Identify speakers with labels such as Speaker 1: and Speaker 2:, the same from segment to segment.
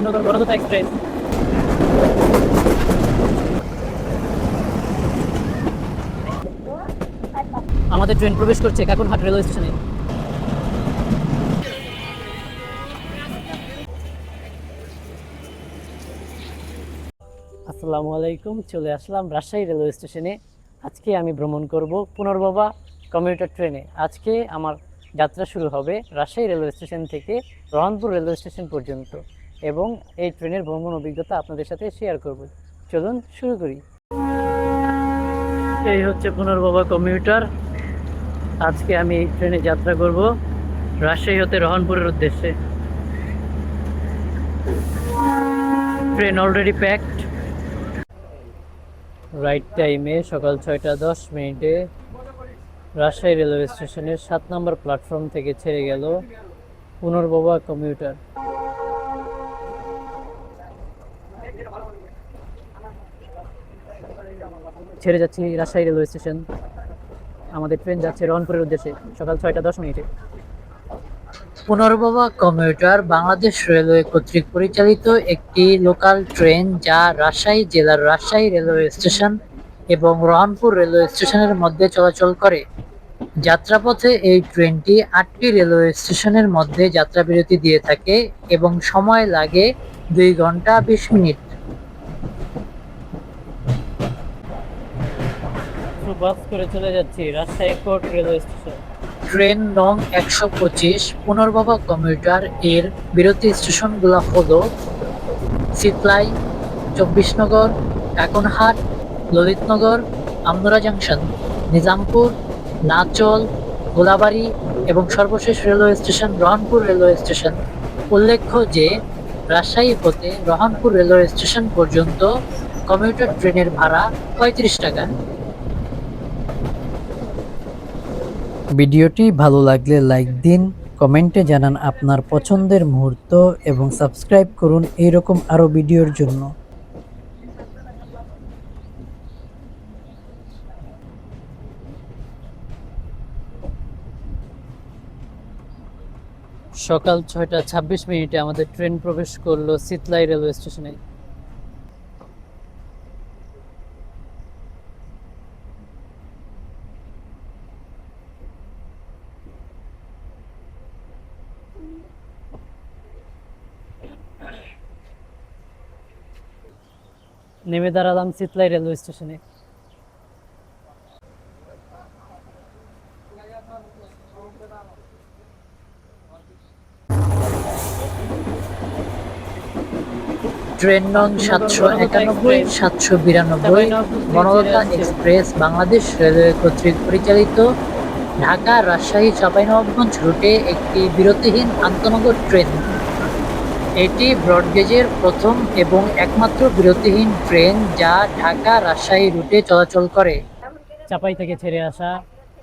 Speaker 1: Express আমাদের train প্রবেশ করছে কাকুনহাট রেলওয়ে স্টেশনে আসসালামু আলাইকুম, চলে আসলাম রাজশাহী রেলওয়ে স্টেশনে আজকে আমি ভ্রমণ করব পুনর্বাবা কমিউটার ট্রেনে আজকে আমার যাত্রা শুরু হবে রাজশাহী রেলওয়ে স্টেশন থেকে রহনপুর রেলওয়ে স্টেশন পর্যন্ত। এবং এই ট্রেনের ভ্রমণ অভিজ্ঞতা আপনাদের সাথে শেয়ার করব। চলুন শুরু করি। এই হচ্ছে পুনর্বাবা কমিউটার আজকে আমি এই ট্রেনে যাত্রা করব রাজশাহী হতে রহনপুরের উদ্দেশ্যে। ট্রেন অলরেডি প্যাকড রাইট টাইমে সকাল ছয়টা দশ মিনিটে রাজশাহী রেলওয়ে স্টেশনের সাত নম্বর প্ল্যাটফর্ম থেকে ছেড়ে গেল পুনর্বাবা কমিউটার ছেড়ে যাচ্ছি রাজশাহী রেলওয়ে স্টেশন। আমাদের ট্রেন যাচ্ছে রহনপুরের উদ্দেশ্যে সকাল ছয়টা দশ মিনিটে। পুনর্বাবা কমিউটার বাংলাদেশ রেলওয়ে কর্তৃক পরিচালিত একটি লোকাল ট্রেন যা রাজশাহী জেলার রাজশাহী রেলওয়ে স্টেশন এবং রহনপুর রেলওয়ে স্টেশনের মধ্যে চলাচল করে। যাত্রাপথে এই ট্রেনটি আটটি রেলওয়ে স্টেশনের মধ্যে যাত্রাবিরতি দিয়ে থাকে এবং সময় লাগে দুই ঘণ্টা বিশ মিনিট। বাস করে চলে যাচ্ছি, Rajshahi court railway station. Train নং একশো পঁচিশ পুনর্বাবা কমিউটার এর বিরতি স্টেশনগুলো হলো সিতলাই চব্বিশনগর, কাকনহাট, ললিতনগর আমদুরা জাংশন, নিজামপুর, নাচল, গোলাবাড়ি এবং সর্বশেষ railway station Rohanpur railway station. উল্লেখ্য যে, রাজশাহী হতে রহনপুর রেলওয়ে স্টেশন পর্যন্ত কমিউটার ট্রেনের ভাড়া পঁয়ত্রিশ টাকা। ভিডিওটি ভালো লাগলে লাইক দিন, কমেন্টে জানান আপনার পছন্দের মুহূর্ত এবং সাবস্ক্রাইব করুন এইরকম আরও ভিডিওর জন্য। সকাল ছয়টা ছাব্বিশ মিনিটে আমাদের ট্রেন প্রবেশ করল সিতলাই রেলওয়ে স্টেশনে। নেমে দাঁড়ালাম সিতলাই রেলওয়ে স্টেশনে। ট্রেন নং সাতশো একানব্বই, সাতশো বিরানব্বই, বনলতা এক্সপ্রেস, বাংলাদেশ রেলওয়ে কর্তৃক পরিচালিত ঢাকা রাজশাহী চাঁপাইনবাবগঞ্জ রুটে একটি বিরতিহীন আন্তনগর ট্রেন। এটি ব্রডগেজের প্রথম এবং একমাত্র বিরতিহীন ট্রেন যা ঢাকা রাজশাহী রুটে চলাচল করে। চাপাই থেকে ছেড়ে আসা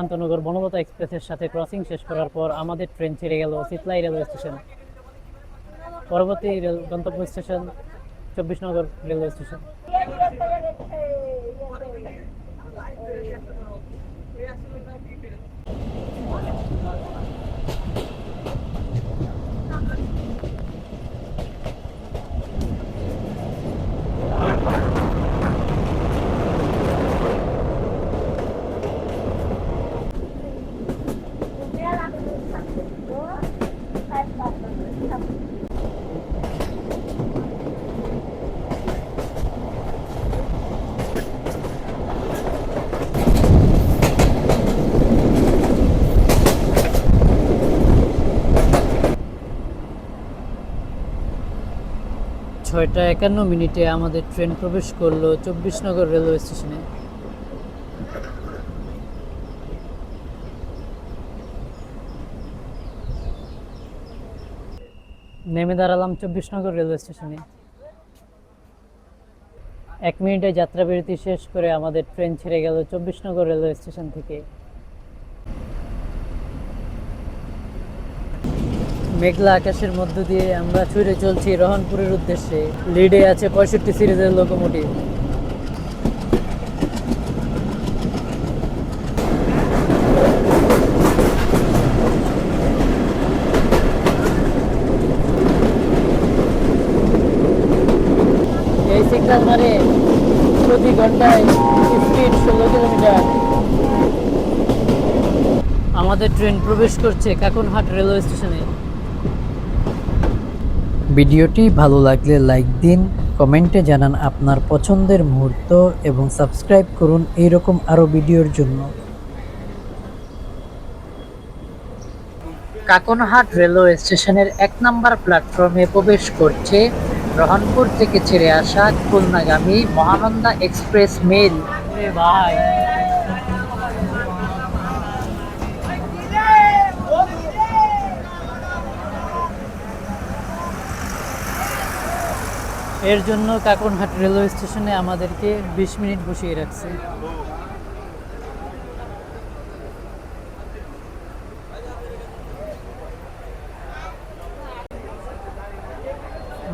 Speaker 1: আন্তনগর বনলতা এক্সপ্রেসের সাথে ক্রসিং শেষ করার পর আমাদের ট্রেন ছেড়ে গেল সিতলাই রেলওয়ে স্টেশন। পরবর্তী রেল গন্তব্য স্টেশন চব্বিশনগর রেলওয়ে স্টেশন। ছয়টা একান্ন মিনিটে আমাদের ট্রেন প্রবেশ করল চব্বিশনগর রেলওয়ে স্টেশনে। নেমে দাঁড়ালাম চব্বিশনগর রেলওয়ে স্টেশনে। এক মিনিটে যাত্রা বিরতি শেষ করে আমাদের ট্রেন ছেড়ে গেল চব্বিশনগর রেলওয়ে স্টেশন থেকে। মেঘলা আকাশের মধ্য দিয়ে আমরা ছুটে চলছি রহনপুরের উদ্দেশ্যে। লিডে আছে পঁয়ষট্টি সিরিজের লোকোমোটিভ। পেডাল মারে প্রতি ঘন্টায় ষোলো কিলোমিটার আমাদের ট্রেন প্রবেশ করছে কাকনহাট রেলওয়ে স্টেশনে ভিডিওটি ভালো লাগলে লাইক দিন, কমেন্টে জানান আপনার পছন্দের মুহূর্ত এবং সাবস্ক্রাইব করুন এইরকম আরও ভিডিওর জন্য। কাকনহাট রেলওয়ে স্টেশনের এক নম্বর প্ল্যাটফর্মে প্রবেশ করছে রহনপুর থেকে ছেড়ে আসা খুলনাগামী মহানন্দা এক্সপ্রেস মেল। ভাই এর জন্য কাকনহাট রেলওয়ে স্টেশনে আমাদেরকে বিশ মিনিট বসিয়ে রাখছে।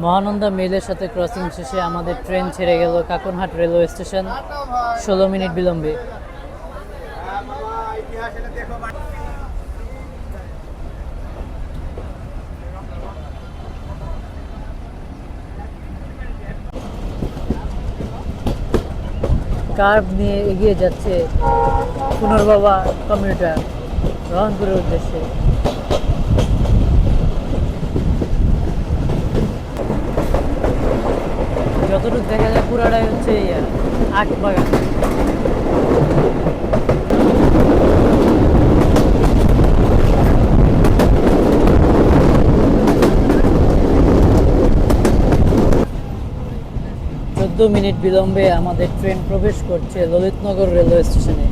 Speaker 1: মহানন্দা মেলের সাথে ক্রসিং শেষে আমাদের ট্রেন ছেড়ে গেল কাকনহাট রেলওয়ে স্টেশন। ষোলো মিনিট বিলম্বে। কার্ভ নিয়ে এগিয়ে যাচ্ছে পুনর্বাবা কমিউটার রহনপুরের উদ্দেশ্যে। যতটুকু দেখা যায় পুরাটাই হচ্ছে আখ বাগান। চোদ্দ মিনিট বিলম্বে আমাদের ট্রেন প্রবেশ করছে ললিতনগর রেলওয়ে স্টেশনে.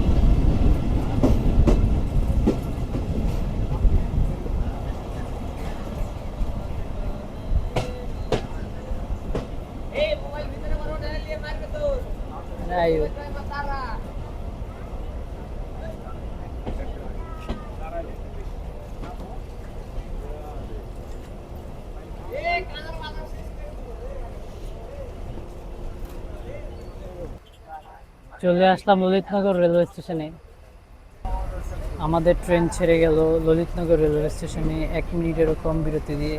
Speaker 1: চলে আসলাম ললিতনগর রেলওয়ে স্টেশনে। আমাদের ট্রেন ছেড়ে গেল ললিতনগর রেলওয়ে স্টেশনে এক মিনিটেরও কম বিরতি দিয়ে।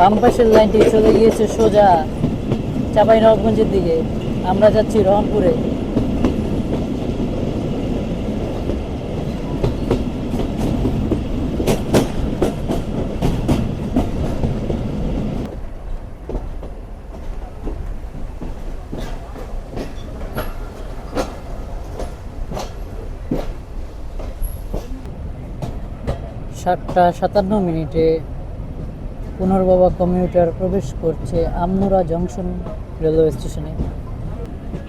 Speaker 1: বাম পাশের লাইনটি চলে গিয়েছে সোজা চাপাই নবাবগঞ্জের দিকে। আমরা যাচ্ছি রহনপুরে সাতটা সাতান্ন মিনিটে পুনর্বাবা কমিউটার প্রবেশ করছে আমনুরা জংশন রেলওয়ে স্টেশনে।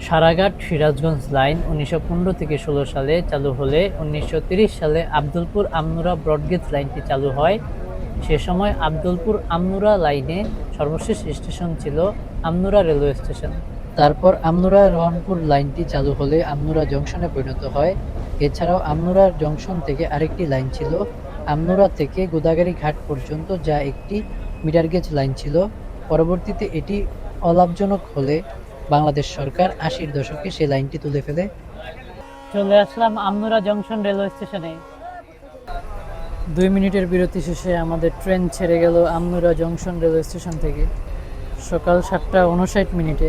Speaker 1: সারাঘাট সিরাজগঞ্জ লাইন উনিশশো পনেরো থেকে ষোলো সালে চালু হলে উনিশশো সালে আব্দুলপুর আমনুরা ব্রডগেজ লাইনটি চালু হয়। সে সময় আব্দুলপুর আমনুরা লাইনে সর্বশেষ স্টেশন ছিল আমনুরা রেলওয়ে স্টেশন। তারপর আমনুরা রহনপুর লাইনটি চালু হলে আমনুরা জংশনে পরিণত হয়। এছাড়াও আমনুরা জংশন থেকে আরেকটি লাইন ছিল আমনুরা থেকে গোদাগাড়ি ঘাট পর্যন্ত, যা একটি মিটার গেজ লাইন ছিল। পরবর্তীতে এটি অলাভজনক হলে বাংলাদেশ সরকার আশির দশকে সেই লাইনটি তুলে ফেলে। চলে আসলাম আমনুরা জংশন রেলওয়ে স্টেশনে। দুই মিনিটের বিরতি শেষে আমাদের ট্রেন ছেড়ে গেল আমনুরা জংশন রেলওয়ে স্টেশন থেকে। সকাল সাতটা উনষাট মিনিটে।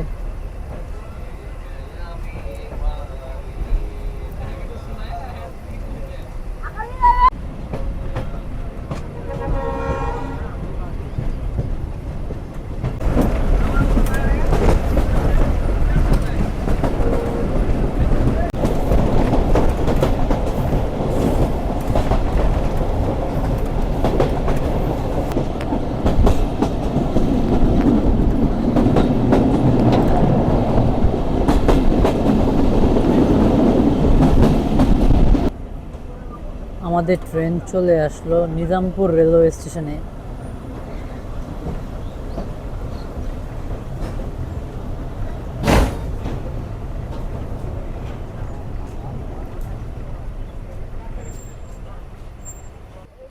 Speaker 1: আমাদের ট্রেন চলে আসলো নিজামপুর রেলওয়ে স্টেশনে।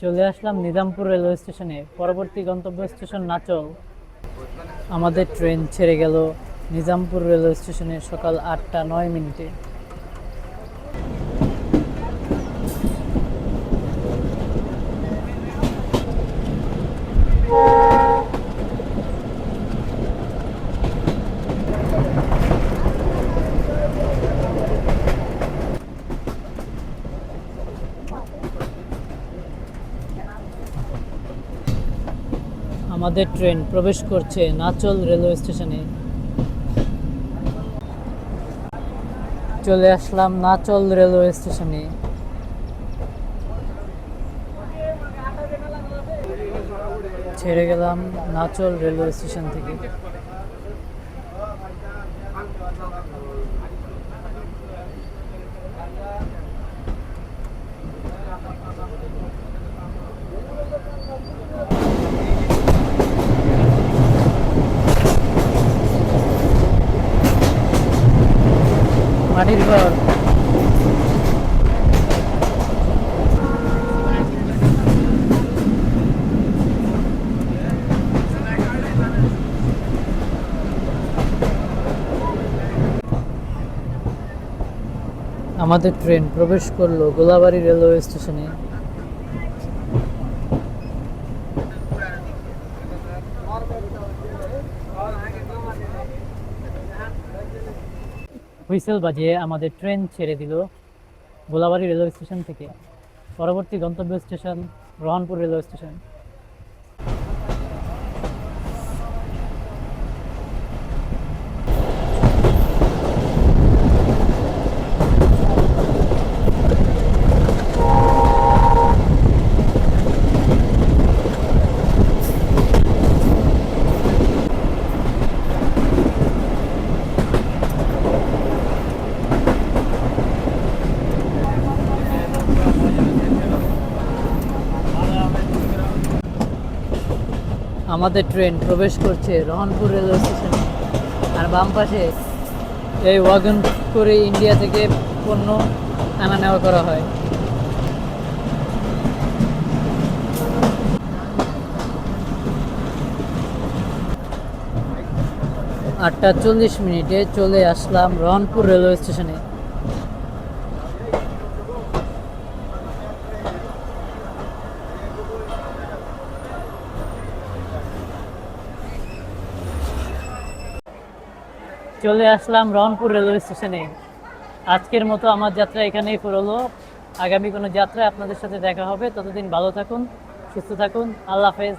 Speaker 1: চলে আসলাম নিজামপুর রেলওয়ে স্টেশনে। পরবর্তী গন্তব্য স্টেশন নাচল। আমাদের ট্রেন ছেড়ে গেল নিজামপুর রেলওয়ে স্টেশনে সকাল আটটা নয় মিনিটে। আমাদের ট্রেন প্রবেশ করছে নাচল রেলওয়ে স্টেশনে। চলে আসলাম নাচল রেলওয়ে স্টেশনে। ছেড়ে গেলাম নাচল রেলওয়ে স্টেশন থেকে। মাটির ঘর। আমাদের ট্রেন প্রবেশ করল গোলাবাড়ি রেলওয়ে স্টেশনে। হুইসেল বাজিয়ে আমাদের ট্রেন ছেড়ে দিল গোলাবাড়ি রেলওয়ে স্টেশন থেকে। পরবর্তী গন্তব্য স্টেশন রহনপুর রেলওয়ে স্টেশন। আমাদের ট্রেন প্রবেশ করছে রহনপুর রেলওয়ে স্টেশনে। আর বাম পাশে এই ওয়াগন করে ইন্ডিয়া থেকে পণ্য আনা নেওয়া করা হয়। আটটা চল্লিশ মিনিটে চলে আসলাম রহনপুর রেলওয়ে স্টেশনে। চলে আসলাম রনপুর রেলওয়ে স্টেশনে। আজকের মতো আমার যাত্রা এখানেই পুরোলো আগামী কোনো যাত্রায় আপনাদের সাথে দেখা হবে। ততদিন ভালো থাকুন, সুস্থ থাকুন। আল্লাহ হাফেজ।